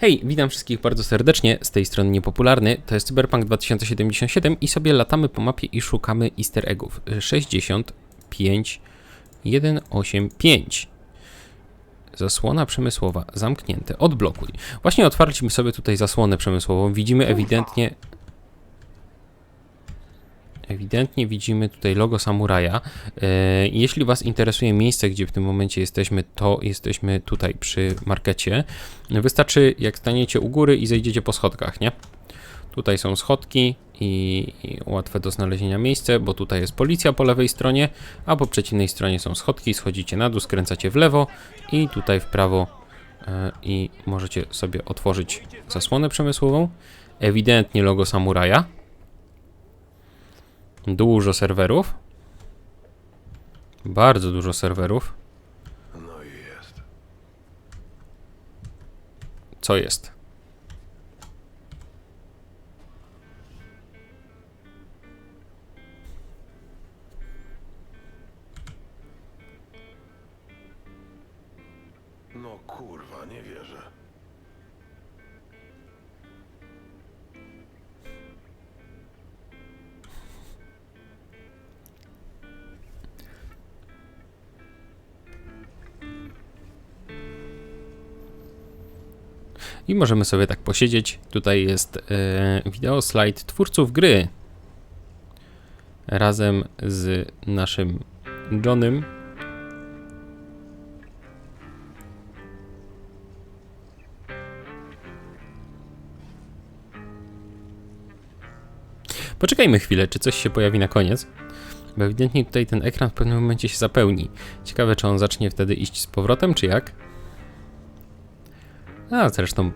Hej, witam wszystkich bardzo serdecznie, z tej strony niepopularny, to jest Cyberpunk 2077 i sobie latamy po mapie i szukamy easter eggów. 65 185 Zasłona przemysłowa, zamknięte, odblokuj. Właśnie otwarliśmy sobie tutaj zasłonę przemysłową, widzimy ewidentnie... Ewidentnie widzimy tutaj logo samuraja. E, Jeśli Was interesuje miejsce, gdzie w tym momencie jesteśmy, to jesteśmy tutaj przy markecie. Wystarczy, jak staniecie u góry i zejdziecie po schodkach, nie? Tutaj są schodki i, łatwe do znalezienia miejsce, bo tutaj jest policja po lewej stronie, a po przeciwnej stronie są schodki. Schodzicie na dół, skręcacie w lewo i tutaj w prawo e, i możecie sobie otworzyć zasłonę przemysłową. Ewidentnie logo samuraja. Dużo serwerów. Bardzo dużo serwerów. No i jest. Co jest? No kurwa, nie wierzę. I możemy sobie tak posiedzieć. Tutaj jest e, wideo slajd twórców gry. Razem z naszym Johnem. Poczekajmy chwilę, czy coś się pojawi na koniec. Bo ewidentnie tutaj ten ekran w pewnym momencie się zapełni. Ciekawe, czy on zacznie wtedy iść z powrotem, czy jak? A zresztą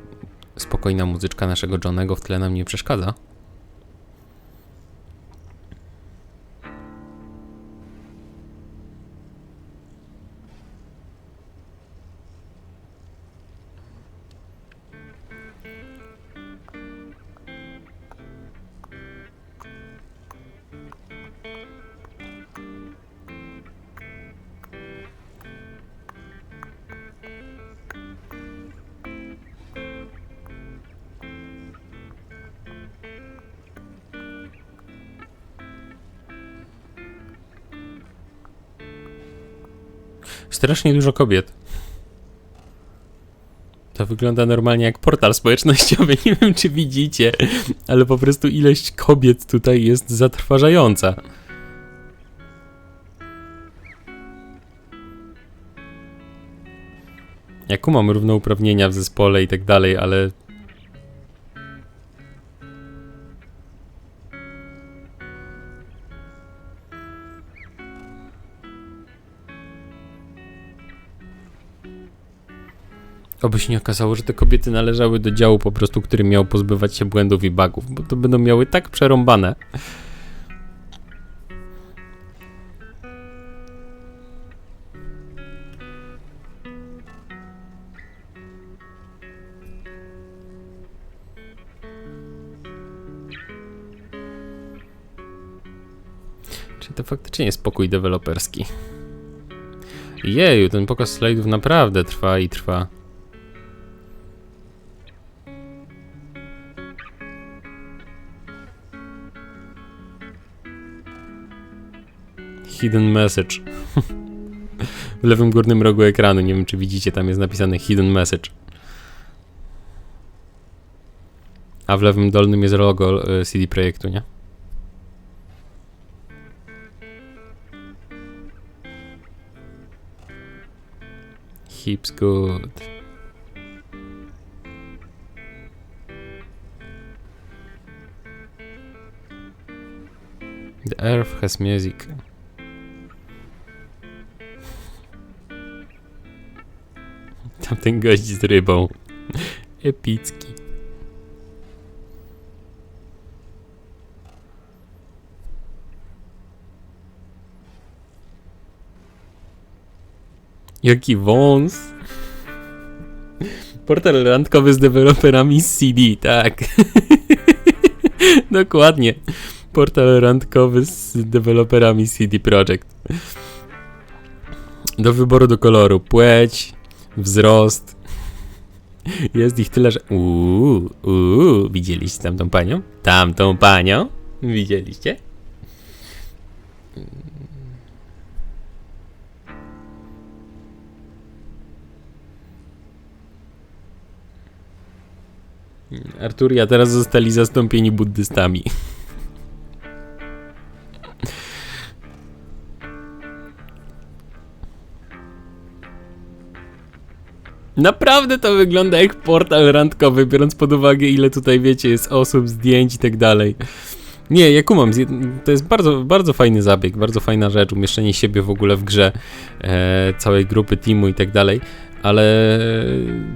spokojna muzyczka naszego Johnego w tle nam nie przeszkadza. Strasznie dużo kobiet. To wygląda normalnie jak portal społecznościowy. Nie wiem, czy widzicie, ale po prostu ilość kobiet tutaj jest zatrważająca. Ja kumam równouprawnienia w zespole i tak dalej, ale Oby się nie okazało, że te kobiety należały do działu po prostu, który miał pozbywać się błędów i bugów, bo to będą miały tak przerąbane. Czy to faktycznie jest pokój deweloperski? Jeju, ten pokaz slajdów naprawdę trwa i trwa. Hidden message. w lewym górnym rogu ekranu, nie wiem czy widzicie, tam jest napisane hidden message. A w lewym dolnym jest logo e, CD Projektu, nie? Heaps good. The earth has music. Tamten gość z rybą. Epicki. Jaki wąs. Portal randkowy z deweloperami CD, tak. Dokładnie. Portal randkowy z deweloperami CD Projekt. Do wyboru do koloru płeć, wzrost, Jest ich tyle, że... Uuu, uuu, widzieliście tamtą panią? Tamtą panią? Widzieliście? Arturia teraz zostali zastąpieni buddystami. Naprawdę to wygląda jak portal randkowy, biorąc pod uwagę ile tutaj wiecie jest osób, zdjęć i tak dalej. Nie, ja kumam, to jest bardzo, bardzo fajny zabieg, bardzo fajna rzecz, umieszczenie siebie w ogóle w grze, e, całej grupy, teamu i tak dalej, ale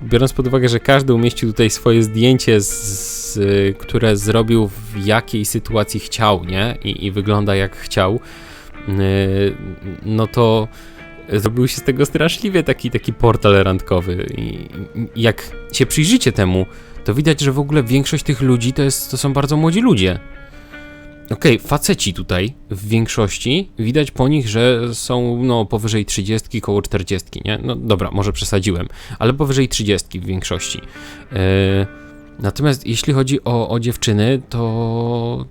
biorąc pod uwagę, że każdy umieścił tutaj swoje zdjęcie, z, z, które zrobił w jakiej sytuacji chciał, nie? I, i wygląda jak chciał, e, no to zrobił się z tego straszliwie taki, taki portal randkowy. I, jak się przyjrzycie temu, to widać, że w ogóle większość tych ludzi to, jest, to są bardzo młodzi ludzie. Okej, faceci tutaj w większości widać po nich, że są no powyżej 30, koło 40, nie? No dobra, może przesadziłem, ale powyżej 30 w większości. Yy, natomiast jeśli chodzi o, o dziewczyny, to,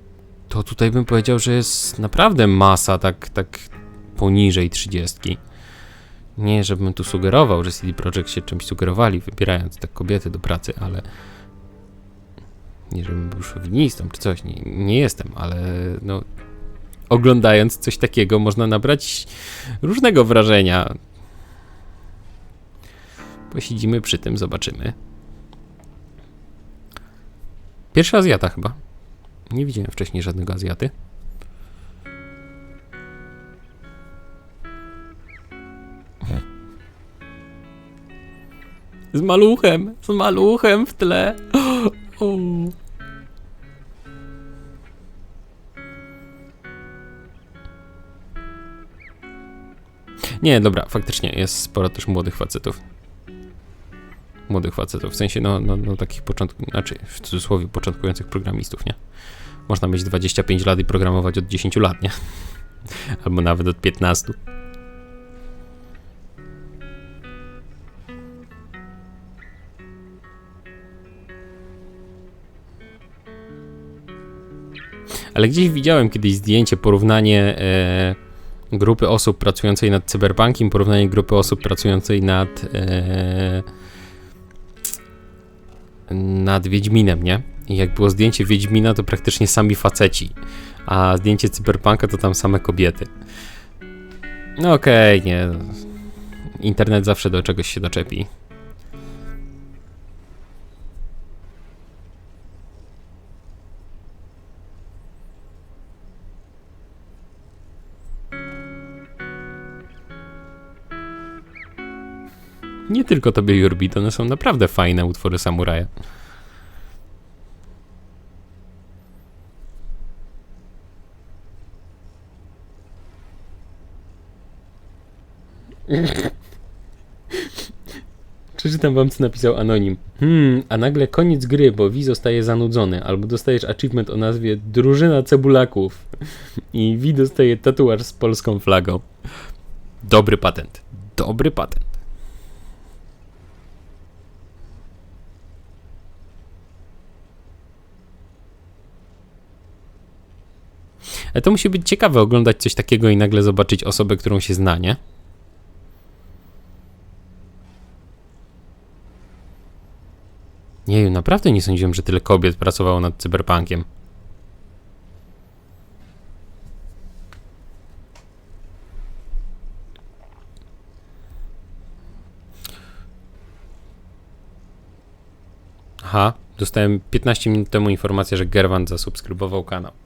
to tutaj bym powiedział, że jest naprawdę masa tak, tak poniżej 30. Nie, żebym tu sugerował, że CD Projekt się czymś sugerowali, wybierając te kobiety do pracy, ale nie, żebym był szowinistą czy coś, nie, nie jestem, ale no, oglądając coś takiego można nabrać różnego wrażenia. Posiedzimy przy tym, zobaczymy. Pierwszy Azjata chyba. Nie widziałem wcześniej żadnego Azjaty. Z maluchem, z maluchem w tle. O. Nie, dobra, faktycznie jest sporo też młodych facetów. Młodych facetów, w sensie no, no, no takich początku, znaczy w cudzysłowie początkujących programistów, nie? Można mieć 25 lat i programować od 10 lat, nie? Albo nawet od 15. Ale gdzieś widziałem kiedyś zdjęcie, porównanie e, grupy osób pracującej nad cyberpunkiem, porównanie grupy osób pracującej nad e, nad Wiedźminem, nie? I jak było zdjęcie Wiedźmina, to praktycznie sami faceci, a zdjęcie cyberpunka to tam same kobiety. No okej, nie. Internet zawsze do czegoś się doczepi. Nie tylko tobie, Jurbit, one są naprawdę fajne utwory samuraja. Przeczytam wam, co napisał Anonim. Hmm, a nagle koniec gry, bo Vi zostaje zanudzony, albo dostajesz achievement o nazwie Drużyna Cebulaków i Vi dostaje tatuaż z polską flagą. Dobry patent. Dobry patent. Ale to musi być ciekawe oglądać coś takiego i nagle zobaczyć osobę, którą się zna, nie? Nie, naprawdę nie sądziłem, że tyle kobiet pracowało nad cyberpunkiem. Aha, dostałem 15 minut temu informację, że Gerwant zasubskrybował kanał.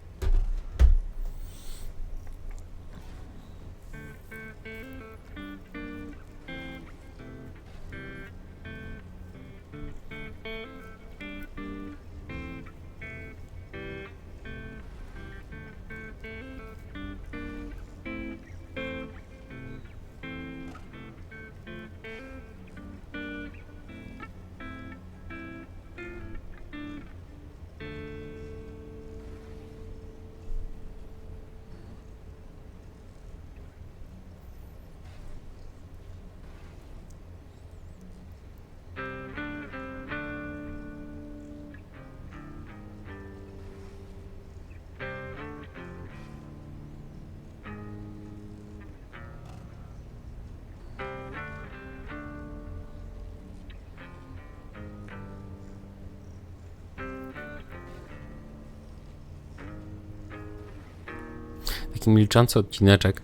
Taki milczący odcineczek.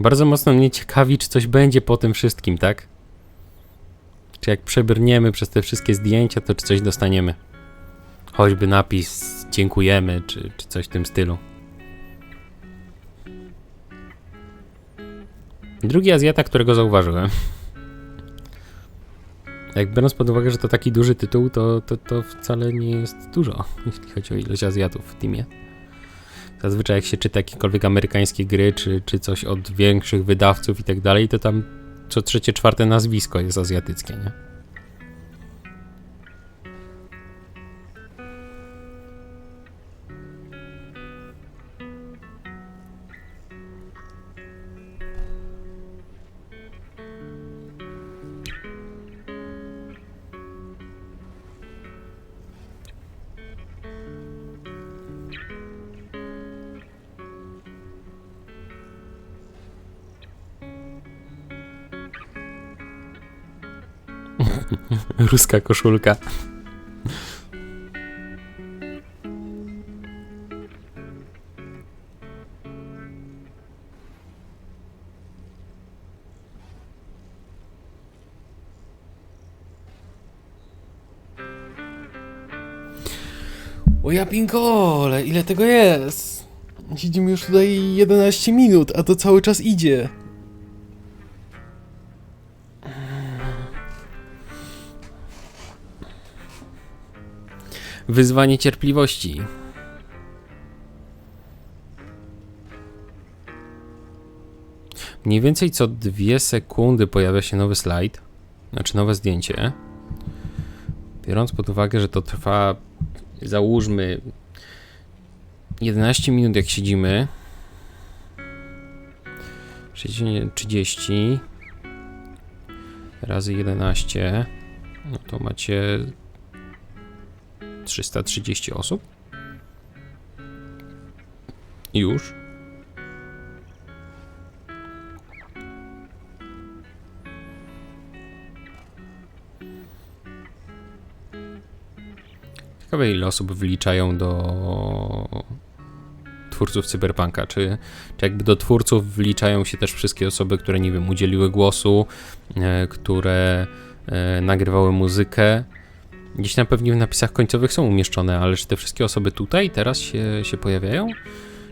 Bardzo mocno mnie ciekawi, czy coś będzie po tym wszystkim, tak? Czy jak przebrniemy przez te wszystkie zdjęcia, to czy coś dostaniemy? Choćby napis dziękujemy, czy, czy coś w tym stylu. Drugi Azjata, którego zauważyłem. Jak biorąc pod uwagę, że to taki duży tytuł, to, to, to wcale nie jest dużo, jeśli chodzi o ilość Azjatów w teamie. Zazwyczaj jak się czyta jakiekolwiek amerykańskie gry, czy, czy coś od większych wydawców i tak dalej, to tam co trzecie, czwarte nazwisko jest azjatyckie, nie? Ruska koszulka. O ja pinkole, ile tego jest? Siedzimy już tutaj 11 minut, a to cały czas idzie. Wyzwanie cierpliwości. Mniej więcej co dwie sekundy pojawia się nowy slajd, znaczy nowe zdjęcie. Biorąc pod uwagę, że to trwa, załóżmy, 11 minut jak siedzimy. 60 30 razy 11, no to macie 330 osób. Już. Ciekawe ile osób wliczają do twórców Cyberpunka, czy, czy jakby do twórców wliczają się też wszystkie osoby, które nie wiem, udzieliły głosu, e, które e, nagrywały muzykę, Gdzieś tam pewnie w napisach końcowych są umieszczone, ale czy te wszystkie osoby tutaj teraz się, się pojawiają?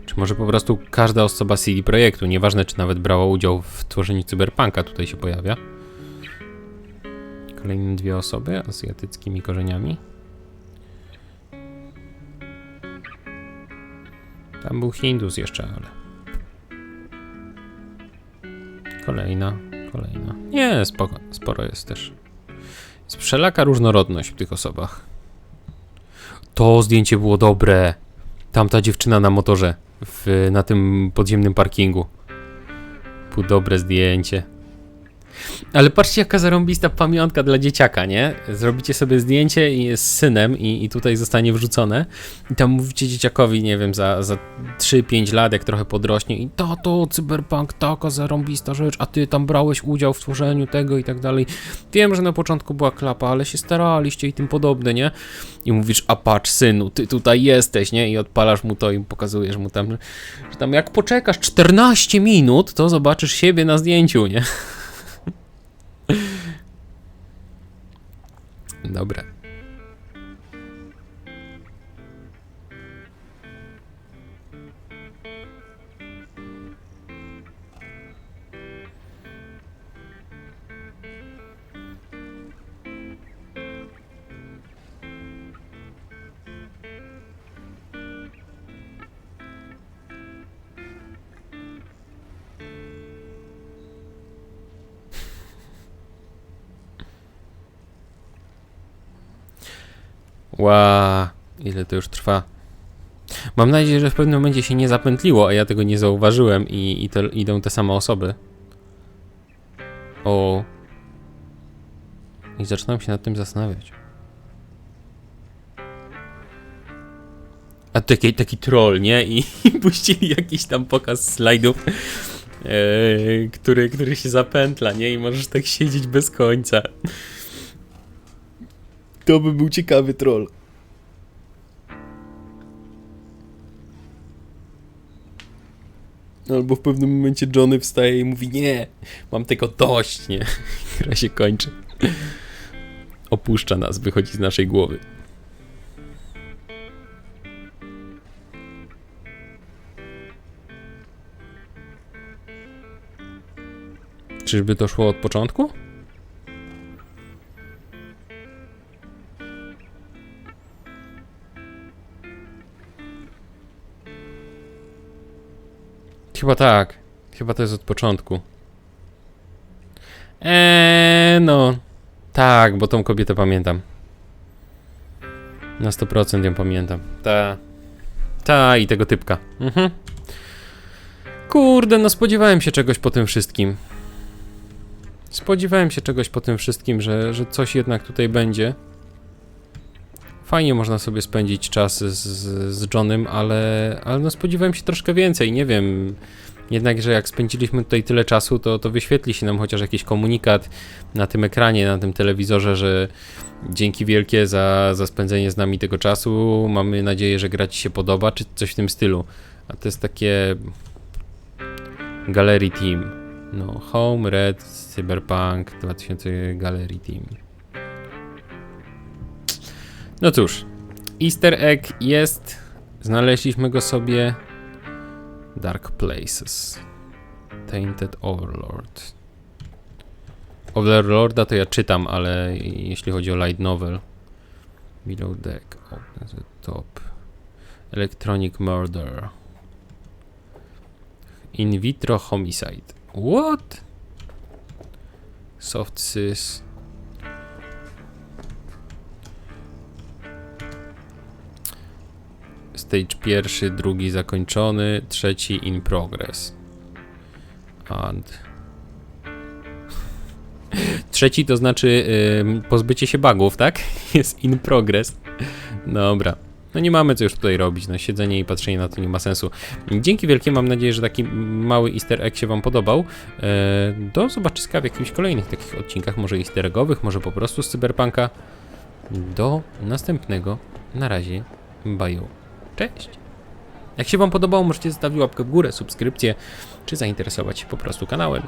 Czy może po prostu każda osoba CD Projektu, nieważne czy nawet brała udział w tworzeniu Cyberpunka, tutaj się pojawia? Kolejne dwie osoby azjatyckimi korzeniami. Tam był Hindus jeszcze, ale. Kolejna, kolejna. Nie, spoko, sporo jest też. Jest wszelaka różnorodność w tych osobach. To zdjęcie było dobre. Tamta dziewczyna na motorze w, na tym podziemnym parkingu. Było dobre zdjęcie. Ale patrzcie, jaka zarąbista pamiątka dla dzieciaka, nie? Zrobicie sobie zdjęcie i z synem i, i tutaj zostanie wrzucone. I tam mówicie dzieciakowi, nie wiem, za, za 3-5 lat, jak trochę podrośnie i to, to, cyberpunk, taka zarąbista rzecz, a ty tam brałeś udział w tworzeniu tego i tak dalej. Wiem, że na początku była klapa, ale się staraliście i tym podobne, nie? I mówisz, a patrz synu, ty tutaj jesteś, nie? I odpalasz mu to i pokazujesz mu tam, że tam jak poczekasz 14 minut, to zobaczysz siebie na zdjęciu, nie? Dobre. Ła, ile to już trwa. Mam nadzieję, że w pewnym momencie się nie zapętliło, a ja tego nie zauważyłem i, i to idą te same osoby. O. I zaczynam się nad tym zastanawiać. A taki, taki troll, nie? I, i puścili jakiś tam pokaz slajdów, e, który, który się zapętla, nie? I możesz tak siedzieć bez końca. To by był ciekawy troll. Albo w pewnym momencie Johnny wstaje i mówi nie, mam tego dość, nie? Gra się kończy. Opuszcza nas, wychodzi z naszej głowy. Czyżby to szło od początku? Chyba tak. Chyba to jest od początku. Eee, no. Tak, bo tą kobietę pamiętam. Na 100% ją pamiętam. Ta. Ta i tego typka. Mhm. Kurde, no spodziewałem się czegoś po tym wszystkim. Spodziewałem się czegoś po tym wszystkim, że, że coś jednak tutaj będzie. Fajnie można sobie spędzić czas z, z Johnem, ale, ale no spodziewałem się troszkę więcej, nie wiem. Jednak, że jak spędziliśmy tutaj tyle czasu, to, to wyświetli się nam chociaż jakiś komunikat na tym ekranie, na tym telewizorze, że dzięki wielkie za, za spędzenie z nami tego czasu. Mamy nadzieję, że gra Ci się podoba, czy coś w tym stylu. A to jest takie. Gallery Team. No, Home, Red, Cyberpunk 2000 Gallery Team. No cóż, Easter egg jest. Znaleźliśmy go sobie. Dark Places. Tainted Overlord. Overlorda to ja czytam, ale jeśli chodzi o light novel. Below deck, open the top. Electronic murder. In vitro homicide. What? Soft sys. Stage pierwszy, drugi zakończony, trzeci in progress. And... Trzeci to znaczy ym, pozbycie się bugów, tak? Jest in progress. Dobra. No nie mamy co już tutaj robić, no siedzenie i patrzenie na to nie ma sensu. Dzięki wielkie, mam nadzieję, że taki mały easter egg się wam podobał. E, do zobaczyska w jakimś kolejnych takich odcinkach, może easter eggowych, może po prostu z Cyberpunka. Do następnego. Na razie. Baju. Cześć! Jak się Wam podobało, możecie zostawić łapkę w górę, subskrypcję, czy zainteresować się po prostu kanałem.